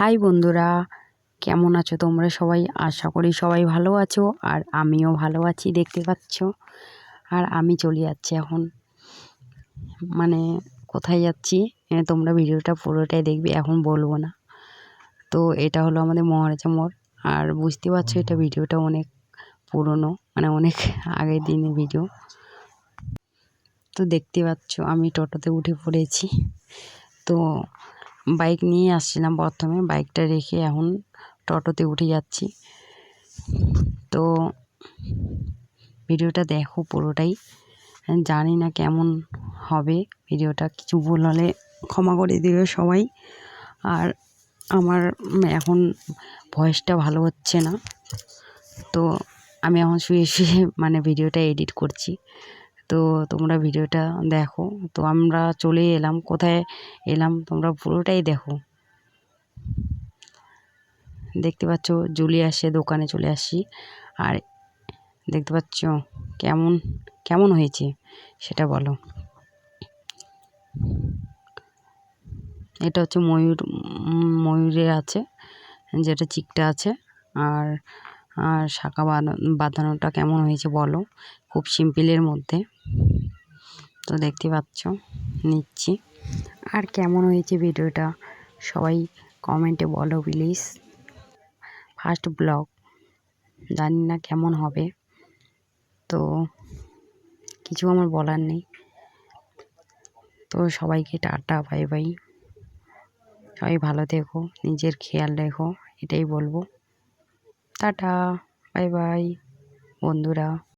High বন্ধুরা, কেমন আছো তোমরা সবাই? আশা করি সবাই ভালো আছো আর আমিও ভালো আছি, দেখতে পাচ্ছ। আর আমি চলে যাচ্ছি এখন। মানে কোথায় যাচ্ছি? তোমরা ভিডিওটা পুরোটাই দেখবে, এখন বলব না। তো এটা হলো আমাদের মহারাজা মোড়। আর বুঝতে পারছ, এটা ভিডিওটা অনেক পুরনো মানে অনেক আগের দিনের ভিডিও। তো দেখতে পাচ্ছ, আমি টোটোতে উঠে পড়েছি। তো বাইক নিয়ে আসছিলাম প্রথমে। বাইকটা রেখে এখন টোটোতে উঠে যাচ্ছি। তো ভিডিওটা দেখো পুরোটাই। জানি না কেমন হবে ভিডিওটা। কিছু ভুল হলে ক্ষমা করে দিও সবাই। আর আমার এখন ভয়েসটা ভালো হচ্ছে না। তো আমি এখন শুয়ে শুয়ে মানে ভিডিওটা এডিট করছি। তো তোমরা ভিডিওটা দেখো। তো আমরা চলে এলাম, কোথায় এলাম তোমরা পুরোটাই দেখো। দেখতে পাচ্ছ জুলি আসে দোকানে চলে আসি। আর দেখতে পাচ্ছ কেমন কেমন হয়েছে সেটা বলো। এটা হচ্ছে ময়ূর ময়ূরের আছে, যেটা চিকটা আছে। আর আর শাঁখা বাঁধানোটা কেমন হয়েছে বলো, খুব সিম্পলের মধ্যে। তো দেখতে পাচ্ছ, নিচ্ছি। আর কেমন হয়েছে ভিডিওটা সবাই কমেন্টে বলো প্লিজ। ফার্স্ট ব্লগ, জানি না কেমন হবে। তো কিছু আমার বলার নেই। তো সবাইকে টাটা, বাই বাই। সবাই ভালো থেকো, নিজের খেয়াল রেখো, এটাই বলব। টাটা, বাই বাই, বন্ধুরা।